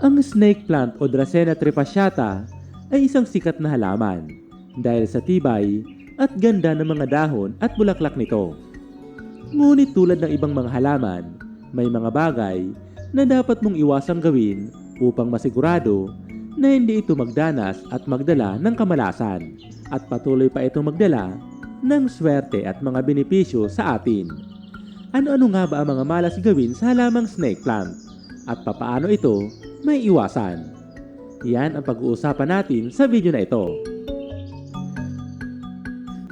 Ang snake plant o Dracena trifasciata ay isang sikat na halaman dahil sa tibay at ganda ng mga dahon at bulaklak nito. Ngunit tulad ng ibang mga halaman, may mga bagay na dapat mong iwasang gawin upang masigurado na hindi ito magdanas at magdala ng kamalasan at patuloy pa itong magdala ng swerte at mga benepisyo sa atin. Ano-ano nga ba ang mga malas gawin sa halamang snake plant at papaano ito may iwasan? Yan ang pag-uusapan natin sa video na ito.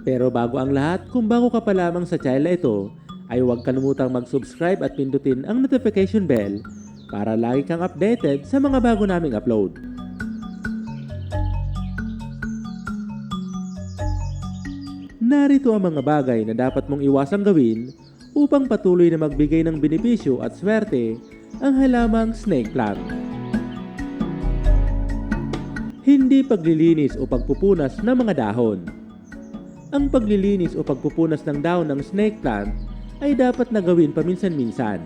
Pero bago ang lahat, kung bago ka pa lamang sa channel na ito, ay huwag kalimutang mag-subscribe at pindutin ang notification bell para lagi kang updated sa mga bago naming upload. Narito ang mga bagay na dapat mong iwasang gawin upang patuloy na magbigay ng benepisyo at swerte ang halamang snake plant. Hindi paglilinis o pagpupunas ng mga dahon. Ang paglilinis o pagpupunas ng dahon ng snake plant ay dapat na gawin paminsan-minsan,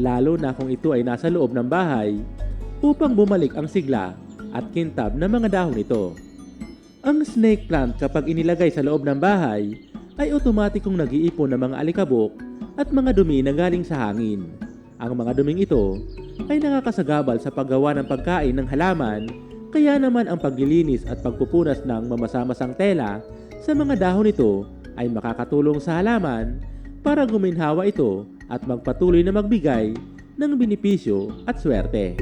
lalo na kung ito ay nasa loob ng bahay upang bumalik ang sigla at kintab ng mga dahon nito. Ang snake plant kapag inilagay sa loob ng bahay ay otomatikong nag-iipon ng mga alikabok at mga dumi na galing sa hangin. Ang mga duming ito ay nakakasagabal sa paggawa ng pagkain ng halaman kaya naman ang paglilinis at pagpupunas ng mamasamasang tela sa mga dahon nito ay makakatulong sa halaman para guminhawa ito at magpatuloy na magbigay ng benepisyo at swerte.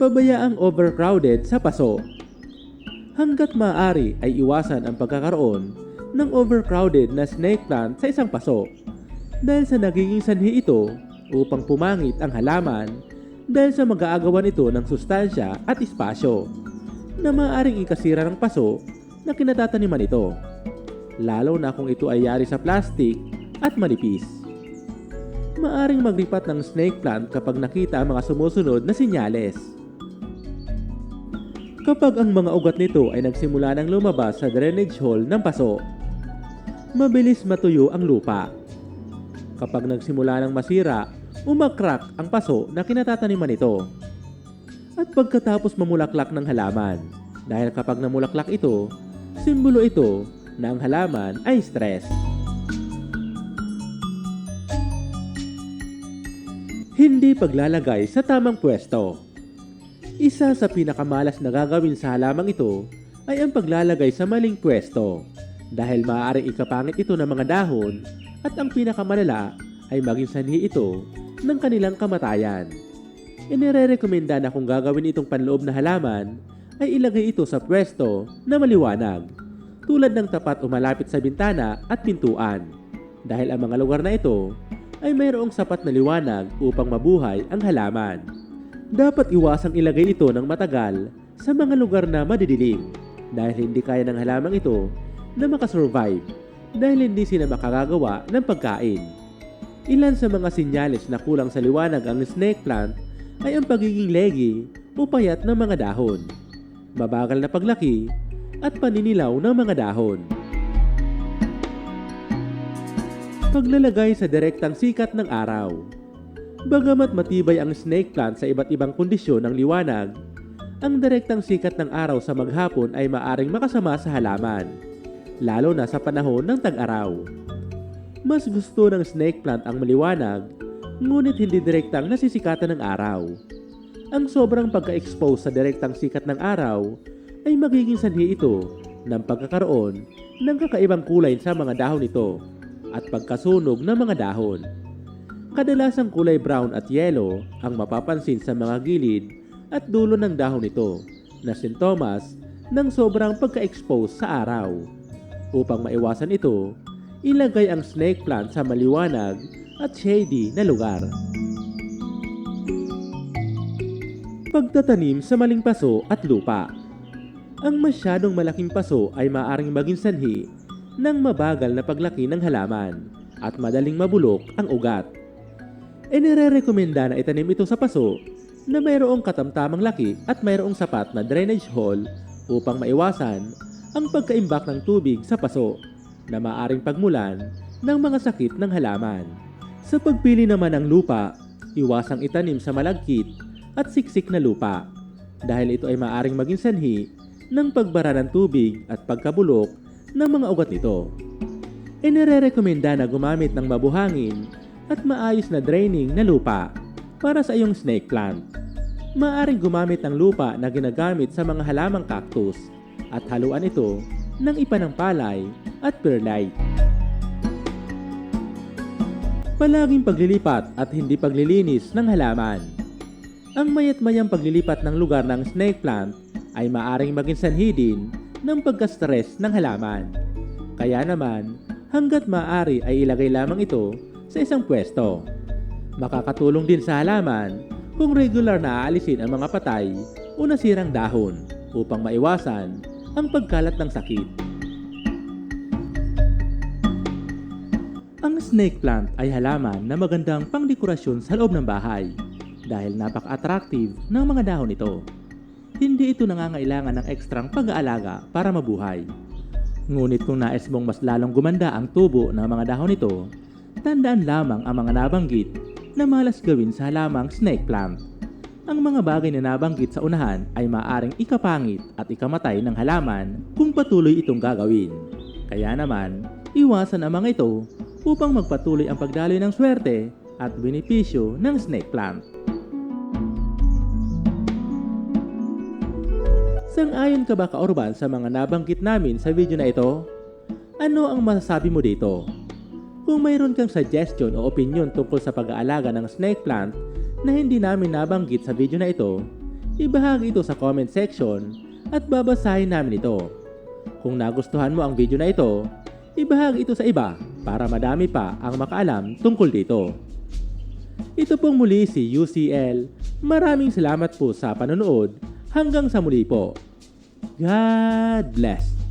Pabayaang overcrowded sa paso. Hanggat maaari ay iwasan ang pagkakaroon ng overcrowded na snake plant sa isang paso dahil sa nagiging sanhi ito upang pumangit ang halaman dahil sa mag-aagawan ito ng sustansya at espasyo na maaaring ikasira ng paso na kinatataniman ito lalo na kung ito ay yari sa plastic at manipis. Maaring maglipat ng snake plant kapag nakita ang mga sumusunod na sinyales. Kapag ang mga ugat nito ay nagsimula ng lumabas sa drainage hole ng paso, mabilis matuyo ang lupa. Kapag nagsimula ng masira, umakrak ang paso na kinatataniman nito. At pagkatapos mamulaklak ng halaman, dahil kapag namulaklak ito, simbolo ito na ang halaman ay stress. Hindi paglalagay sa tamang pwesto. Isa sa pinakamalas na gagawin sa halamang ito ay ang paglalagay sa maling pwesto dahil maaaring ikapangit ito ng mga dahon at ang pinakamalala ay maging sanhi ito ng kanilang kamatayan. Inirerekomenda na kung gagawin itong panloob na halaman ay ilagay ito sa pwesto na maliwanag tulad ng tapat o malapit sa bintana at pintuan dahil ang mga lugar na ito ay mayroong sapat na liwanag upang mabuhay ang halaman. Dapat iwasang ilagay ito ng matagal sa mga lugar na madidilim dahil hindi kaya ng halamang ito na makasurvive dahil hindi sila makagagawa ng pagkain. Ilan sa mga sinyales na kulang sa liwanag ang snake plant ay ang pagiging leggy o payat ng mga dahon, mabagal na paglaki at paninilaw ng mga dahon. Paglalagay sa direktang sikat ng araw. Bagamat matibay ang snake plant sa iba't ibang kondisyon ng liwanag, ang direktang sikat ng araw sa maghapon ay maaring makasama sa halaman, lalo na sa panahon ng tag-araw. Mas gusto ng snake plant ang maliwanag, ngunit hindi direktang nasisikatan ng araw. Ang sobrang pagka-expose sa direktang sikat ng araw ay magiging sanhi ito ng pagkakaroon ng kakaibang kulay sa mga dahon nito at pagkasunog ng mga dahon. Kadalasang kulay brown at yellow ang mapapansin sa mga gilid at dulo ng dahon nito na sintomas ng sobrang pagka-expose sa araw. Upang maiwasan ito, ilagay ang snake plant sa maliwanag at shady na lugar. Pagtatanim sa maling paso at lupa. Ang masyadong malaking paso ay maaring maging sanhi ng mabagal na paglaki ng halaman at madaling mabulok ang ugat. Inirerekomenda na itanim ito sa paso na mayroong katamtamang laki at mayroong sapat na drainage hole upang maiwasan ang pagkaimbak ng tubig sa paso na maaring pagmulan ng mga sakit ng halaman. Sa pagpili naman ng lupa, Iwasang itanim sa malagkit at siksik na lupa dahil ito ay maaring maging sanhi ng pagbara ng tubig at pagkabulok ng mga ugat nito. Inirerekomenda na gumamit ng mabuhangin at maayos na draining na lupa para sa iyong snake plant. Maaring gumamit ng lupa na ginagamit sa mga halamang cactus at haluan ito ng ipanang palay at perlite. Palaging paglilipat at hindi paglilinis ng halaman. Ang mayat mayang paglilipat ng lugar ng snake plant ay maaring maging sanhi din ng pagka-stress ng halaman. Kaya naman, hanggat maaari ay ilagay lamang ito sa isang pwesto. Makakatulong din sa halaman kung regular na aalisin ang mga patay o nasirang dahon upang maiwasan ang pagkalat ng sakit. Ang snake plant ay halaman na magandang pangdekorasyon sa loob ng bahay dahil napaka-attractive ng mga dahon nito. Hindi ito nangangailangan ng ekstrang pag-aalaga para mabuhay. Ngunit kung nais mong mas lalong gumanda ang tubo ng mga dahon nito, tandaan lamang ang mga nabanggit na malas gawin sa halamang snake plant. Ang mga bagay na nabanggit sa unahan ay maaaring ikapangit at ikamatay ng halaman kung patuloy itong gagawin. Kaya naman, iwasan ang mga ito upang magpatuloy ang pagdaloy ng swerte at benepisyo ng snake plant. Sang-ayon ka ba kaurban sa mga nabanggit namin sa video na ito? Ano ang masasabi mo dito? Kung mayroon kang suggestion o opinion tungkol sa pag-aalaga ng snake plant na hindi namin nabanggit sa video na ito, ibahagi ito sa comment section at babasahin namin ito. Kung nagustuhan mo ang video na ito, ibahagi ito sa iba para madami pa ang makaalam tungkol dito. Ito pong muli si UCL. Maraming salamat po sa panonood. Hanggang sa muli po. God bless.